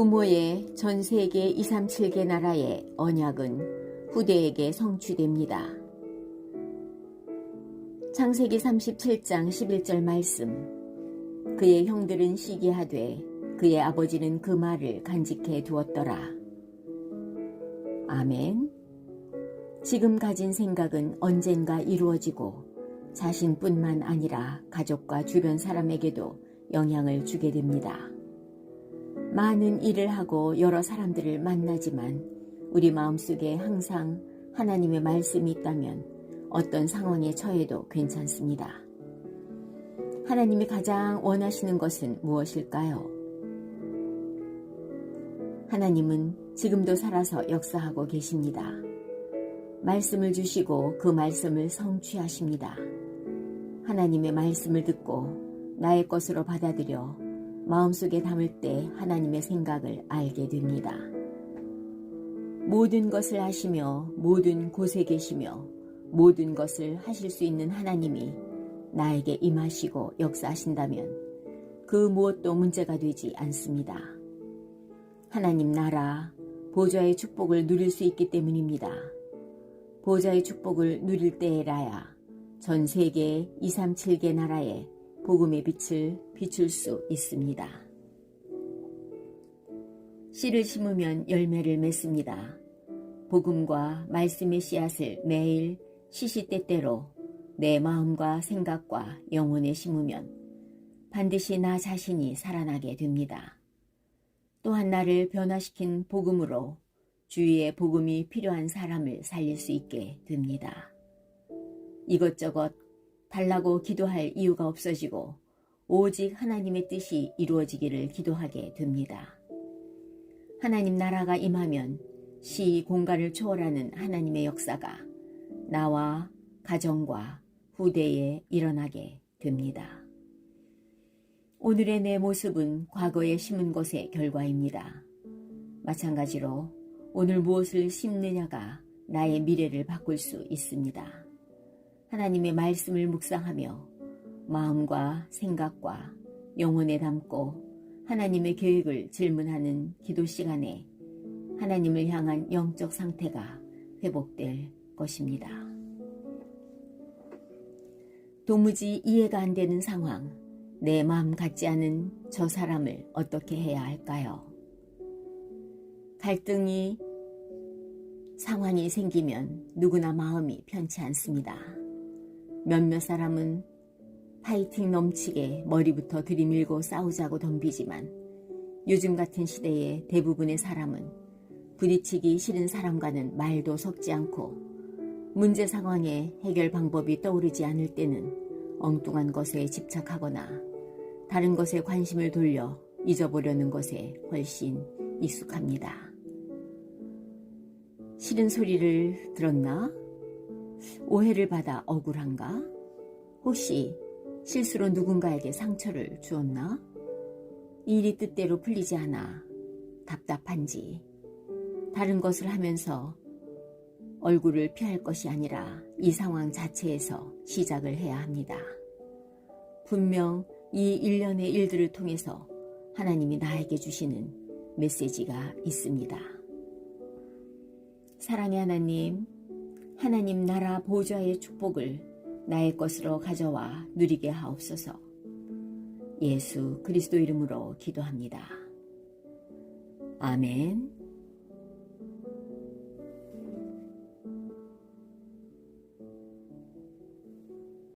부모의 전 세계 237개 나라의 언약은 후대에게 성취됩니다. 창세기 37장 11절 말씀 그의 형들은 시기하되 그의 아버지는 그 말을 간직해 두었더라. 아멘. 지금 가진 생각은 언젠가 이루어지고 자신뿐만 아니라 가족과 주변 사람에게도 영향을 주게 됩니다. 많은 일을 하고 여러 사람들을 만나지만 우리 마음속에 항상 하나님의 말씀이 있다면 어떤 상황에 처해도 괜찮습니다. 하나님이 가장 원하시는 것은 무엇일까요? 하나님은 지금도 살아서 역사하고 계십니다. 말씀을 주시고 그 말씀을 성취하십니다. 하나님의 말씀을 듣고 나의 것으로 받아들여 마음속에 담을 때 하나님의 생각을 알게 됩니다. 모든 것을 하시며 모든 곳에 계시며 모든 것을 하실 수 있는 하나님이 나에게 임하시고 역사하신다면 그 무엇도 문제가 되지 않습니다. 하나님 나라 보좌의 축복을 누릴 수 있기 때문입니다. 보좌의 축복을 누릴 때에라야 전 세계 237개 나라에 복음의 빛을 비출 수 있습니다. 씨를 심으면 열매를 맺습니다. 복음과 말씀의 씨앗을 매일 시시때때로 내 마음과 생각과 영혼에 심으면 반드시 나 자신이 살아나게 됩니다. 또한 나를 변화시킨 복음으로 주위에 복음이 필요한 사람을 살릴 수 있게 됩니다. 이것저것 달라고 기도할 이유가 없어지고 오직 하나님의 뜻이 이루어지기를 기도하게 됩니다. 하나님 나라가 임하면 시 공간을 초월하는 하나님의 역사가 나와 가정과 후대에 일어나게 됩니다. 오늘의 내 모습은 과거에 심은 것의 결과입니다. 마찬가지로 오늘 무엇을 심느냐가 나의 미래를 바꿀 수 있습니다. 하나님의 말씀을 묵상하며 마음과 생각과 영혼에 담고 하나님의 계획을 질문하는 기도 시간에 하나님을 향한 영적 상태가 회복될 것입니다. 도무지 이해가 안 되는 상황, 내 마음 같지 않은 저 사람을 어떻게 해야 할까요? 갈등이 상황이 생기면 누구나 마음이 편치 않습니다. 몇몇 사람은 파이팅 넘치게 머리부터 들이밀고 싸우자고 덤비지만 요즘 같은 시대의 대부분의 사람은 부딪히기 싫은 사람과는 말도 섞지 않고 문제 상황에 해결 방법이 떠오르지 않을 때는 엉뚱한 것에 집착하거나 다른 것에 관심을 돌려 잊어보려는 것에 훨씬 익숙합니다. 싫은 소리를 들었나? 오해를 받아 억울한가? 혹시 실수로 누군가에게 상처를 주었나? 일이 뜻대로 풀리지 않아 답답한지 다른 것을 하면서 얼굴을 피할 것이 아니라 이 상황 자체에서 시작을 해야 합니다. 분명 이 일련의 일들을 통해서 하나님이 나에게 주시는 메시지가 있습니다. 사랑의 하나님, 하나님 나라 보좌의 축복을 나의 것으로 가져와 누리게 하옵소서. 예수 그리스도 이름으로 기도합니다. 아멘.